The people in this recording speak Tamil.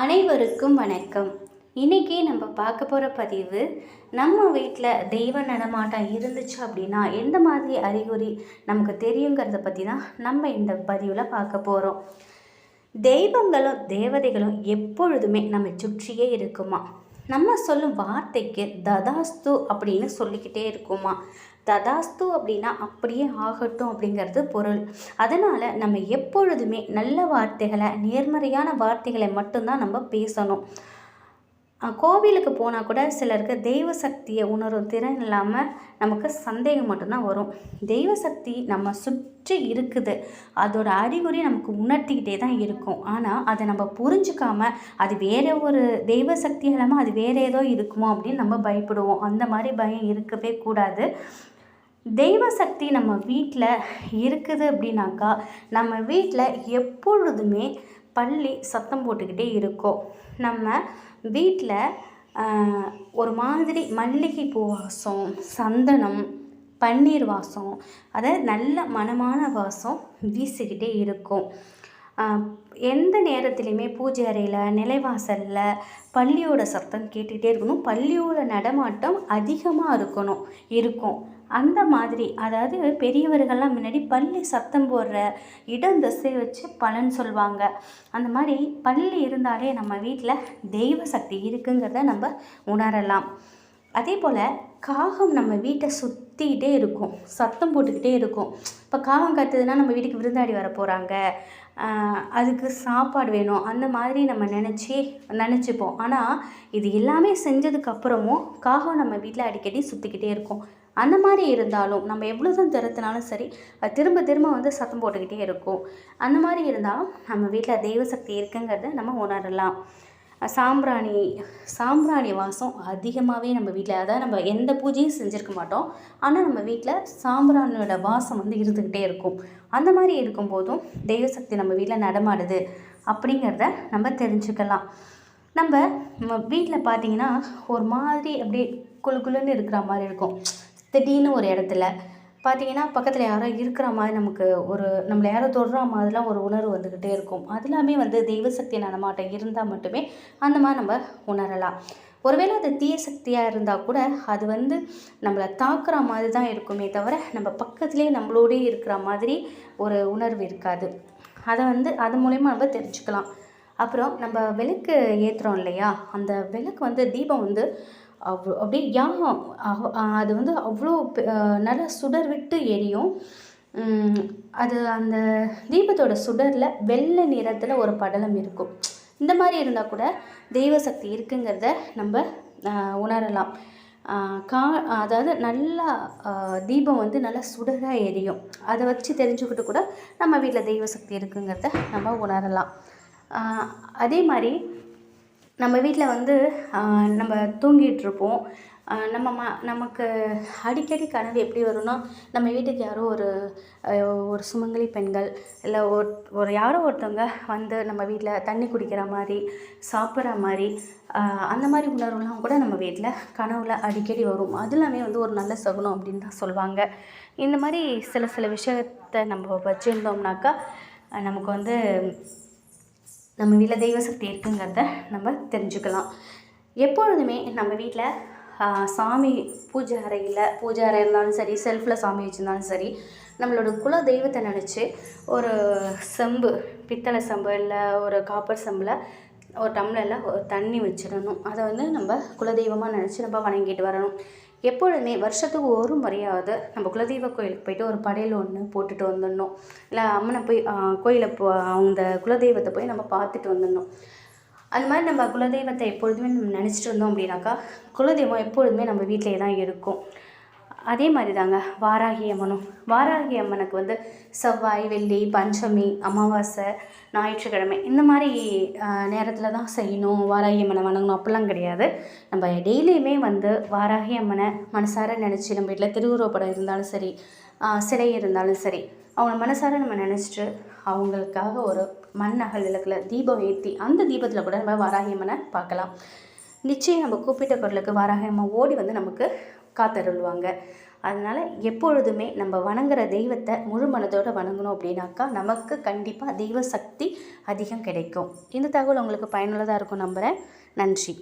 அனைவருக்கும் வணக்கம். இன்றைக்கி நம்ம பார்க்க போகிற பதிவு நம்ம வீட்டில் தெய்வ நடமாட்டம் இருந்துச்சு அப்படின்னா எந்த மாதிரி அறிகுறி நமக்கு தெரியுங்கிறத பற்றி தான் நம்ம இந்த பதிவில் பார்க்க போகிறோம் தெய்வங்களும் தேவதைகளும் எப்பொழுதுமே நம்ம சுற்றியே இருக்குமா? நம்ம சொல்லும் வார்த்தைக்கு ததாஸ்து அப்படின்னு சொல்லிக்கிட்டே இருக்குமா? ததாஸ்து அப்படின்னா அப்படியே ஆகட்டும் அப்படிங்கிறது பொருள். அதனால் நம்ம எப்பொழுதுமே நல்ல வார்த்தைகளை நேர்மறையான வார்த்தைகளை மட்டும்தான் நம்ம பேசணும். கோவிலுக்கு போனால் கூட சிலருக்கு தெய்வ சக்தியை உணரும் திறன் இல்லாமல் நமக்கு சந்தேகம் மட்டும்தான் வரும். தெய்வ சக்தி நம்ம சுற்றி இருக்குது. அதோட அறிகுறி நமக்கு உணர்த்திக்கிட்டே தான் இருக்கும். ஆனால் அதை நம்ம புரிஞ்சுக்காம அது வேற ஒரு தெய்வ சக்தி இல்லாமல் அது வேற ஏதோ இருக்குமோ அப்படின்னு நம்ம பயப்படுவோம். அந்த மாதிரி பயம் இருக்கவே கூடாது. தெய்வ சக்தி நம்ம வீட்டில் இருக்குது அப்படின்னாக்கா நம்ம வீட்டில் எப்பொழுதுமே பள்ளி சத்தம் போட்டுக்கிட்டே இருக்கும். நம்ம வீட்டில் ஒரு மாதிரி மல்லிகை பூ வாசம் சந்தனம் பன்னீர் வாசம் அதாவது நல்ல மனமான வாசம் வீசிக்கிட்டே இருக்கும். எந்த நேரத்துலையுமே பூஜை அறையில் நிலைவாசலில் பள்ளியோட சத்தம் கேட்டுகிட்டே இருக்கணும். பள்ளியோட நடமாட்டம் அதிகமாக இருக்கணும் இருக்கும். அந்த மாதிரி அதாவது பெரியவர்கள்லாம் முன்னாடி பள்ளி சத்தம் போடுற இடம் திசை வச்சு பலன் சொல்லுவாங்க அந்த மாதிரி பள்ளி இருந்தாலே நம்ம வீட்டில் தெய்வ சக்தி இருக்குங்கிறத நம்ம உணரலாம். அதே போல் காகம் நம்ம வீட்டை சுற்றிக்கிட்டே இருக்கும். சத்தம் போட்டுக்கிட்டே இருக்கும். இப்போ காகம் கத்துதுன்னா நம்ம வீட்டுக்கு விருந்தாடி வர போகிறாங்க அதுக்கு சாப்பாடு வேணும். அந்த மாதிரி நம்ம நினச்சி நினச்சிப்போம். ஆனால் இது எல்லாமே செஞ்சதுக்கப்புறமும் காகம் நம்ம வீட்டில் அடிக்கடி சுற்றிக்கிட்டே இருக்கும். அந்த மாதிரி இருந்தாலும் நம்ம எவ்வளோ தான் திறத்தினாலும் சரி அது திரும்ப திரும்ப வந்து சத்தம் போட்டுக்கிட்டே இருக்கும். அந்த மாதிரி இருந்தாலும் நம்ம வீட்டில் தெய்வ சக்தி இருக்குங்கிறத நம்ம உணரலாம். சாம்பிராணி சாம்பிராணி வாசம் அதிகமாகவே நம்ம வீட்டில் அதாவது நம்ம எந்த பூஜையும் செஞ்சுருக்க மாட்டோம். ஆனால் நம்ம வீட்டில் சாம்பிராணியோட வாசம் வந்து இருந்துக்கிட்டே இருக்கும். அந்த மாதிரி இருக்கும்போதும் தெய்வ சக்தி நம்ம வீட்டில் நடமாடுது அப்படிங்கிறத நம்ம தெரிஞ்சுக்கலாம். நம்ம வீட்டில் பார்த்தீங்கன்னா ஒரு மாதிரி அப்படியே குளு குழுன்னு இருக்கிற மாதிரி இருக்கும். திடீர்னு ஒரு இடத்துல. பார்த்தீங்கன்னா பக்கத்தில் யாரோ இருக்கிற மாதிரி நமக்கு ஒரு நம்மளை யாரோ தொடுற மாதிரிலாம் ஒரு உணர்வு வந்துக்கிட்டே இருக்கும். அதெல்லாமே வந்து தெய்வ சக்தி நடமாட்டம் இருந்தால் மட்டுமே அந்த மாதிரி நம்ம உணரலாம். ஒருவேளை அது தீய சக்தியாக இருந்தால் கூட அது வந்து நம்மளை தாக்குற மாதிரி தான் இருக்குமே தவிர நம்ம பக்கத்துலேயே நம்மளோடயே இருக்கிற மாதிரி ஒரு உணர்வு இருக்காது. அதை வந்து அது மூலயமா நம்ம தெரிஞ்சுக்கலாம். அப்புறம் நம்ம விளக்கு ஏற்றுறோம் இல்லையா? அந்த விளக்கு வந்து தீபம் வந்து அவ் அப்படியே யாகம் அது வந்து அவ்வளோ நல்லா சுடர் விட்டு எரியும். அது அந்த தீபத்தோட சுடரில் வெள்ளை நிறத்தில் ஒரு படலம் இருக்கும். இந்த மாதிரி இருந்தால் கூட தெய்வ சக்தி இருக்குங்கிறத நம்ம உணரலாம். கா அதாவது நல்லா தீபம் வந்து நல்லா சுடராக எரியும். அதை வச்சு தெரிஞ்சுக்கிட்டு கூட நம்ம வீட்டில் தெய்வ சக்தி இருக்குங்கிறத நம்ம உணரலாம். அதே மாதிரி நம்ம வீட்டில் வந்து நம்ம தூங்கிட்டு இருப்போம் நம்ம ம நமக்கு அடிக்கடி கனவு எப்படி வரும்னா நம்ம வீட்டுக்கு யாரோ ஒரு ஒரு சுமங்கலி பெண்கள் இல்லை ஒரு ஒரு யாரோ ஒருத்தவங்க வந்து நம்ம வீட்டில் தண்ணி குடிக்கிற மாதிரி சாப்பிட்ற மாதிரி அந்த மாதிரி உணர்வுலாம் கூட நம்ம வீட்டில் கனவுல அடிக்கடி வரும். அது எல்லாமே வந்து ஒரு நல்ல சகுனம் அப்படின்னு தான் சொல்லுவாங்க. இந்த மாதிரி சில சில விஷயத்தை நம்ம வச்சுருந்தோம்னாக்கா நமக்கு வந்து நம்ம வீட்டில் தெய்வ சக்தி இருக்குங்கிறத நம்ம தெரிஞ்சுக்கலாம். எப்பொழுதுமே நம்ம வீட்டில் சாமி பூஜை அறையில் பூஜை அறை இருந்தாலும் சரி செல்ஃபில் சாமி வச்சுருந்தாலும் சரி நம்மளோட குல தெய்வத்தை நினச்சி ஒரு செம்பு பித்தளை செம்பு இல்லை ஒரு காப்பர் செம்பில் ஒரு டம்ளரில் ஒரு தண்ணி வச்சிடணும். அதை வந்து நம்ம குலதெய்வமாக நினச்சி நம்ம வணங்கிட்டு வரணும். எப்பொழுதுமே வருஷத்துக்கு ஒரு முறையாவது நம்ம குலதெய்வ கோயிலுக்கு போயிட்டு ஒரு படையல் ஒன்று போட்டுட்டு வந்துடணும். இல்லை அம்மனை போய் கோயிலை போ அந்த குலதெய்வத்தை போய் நம்ம பார்த்துட்டு வந்துடணும். அது மாதிரி நம்ம குலதெய்வத்தை எப்பொழுதுமே நம்ம நினச்சிட்டு இருந்தோம் அப்படின்னாக்கா குலதெய்வம் எப்பொழுதுமே நம்ம வீட்டிலே தான் இருக்கும். அதே மாதிரி தாங்க வாராகி அம்மனும். வாராகி அம்மனுக்கு வந்து செவ்வாய் வெள்ளி பஞ்சமி அமாவாசை ஞாயிற்றுக்கிழமை இந்த மாதிரி நேரத்தில் தான் செய்யணும். வாராகி அம்மனை வணங்கணும். அப்படிலாம் கிடையாது. நம்ம டெய்லியுமே வந்து வாராகி அம்மனை மனசார நினச்சி நம்ம வீட்டில் திருவுருவப்படம் இருந்தாலும் சரி சிலை இருந்தாலும் சரி அவங்க மனசார நம்ம நினச்சிட்டு அவங்களுக்காக ஒரு மண் அகல் விளக்கில் தீபம் ஏற்றி அந்த தீபத்தில் கூட நம்ம வாராகி அம்மனை பார்க்கலாம். நிச்சயம் நம்ம கூப்பிட்ட குரலுக்கு வாராகி அம்மா ஓடி வந்து நமக்கு காத்தருள்வாங்க. அதனால் எப்பொழுதுமே நம்ம வணங்குற தெய்வத்தை முழு மனதோடு வணங்கணும் அப்படின்னாக்கா நமக்கு கண்டிப்பாக தெய்வ சக்தி அதிகம் கிடைக்கும். இந்த தகவல் உங்களுக்கு பயனுள்ளதாக இருக்கும் நம்புகிறேன் நன்றி.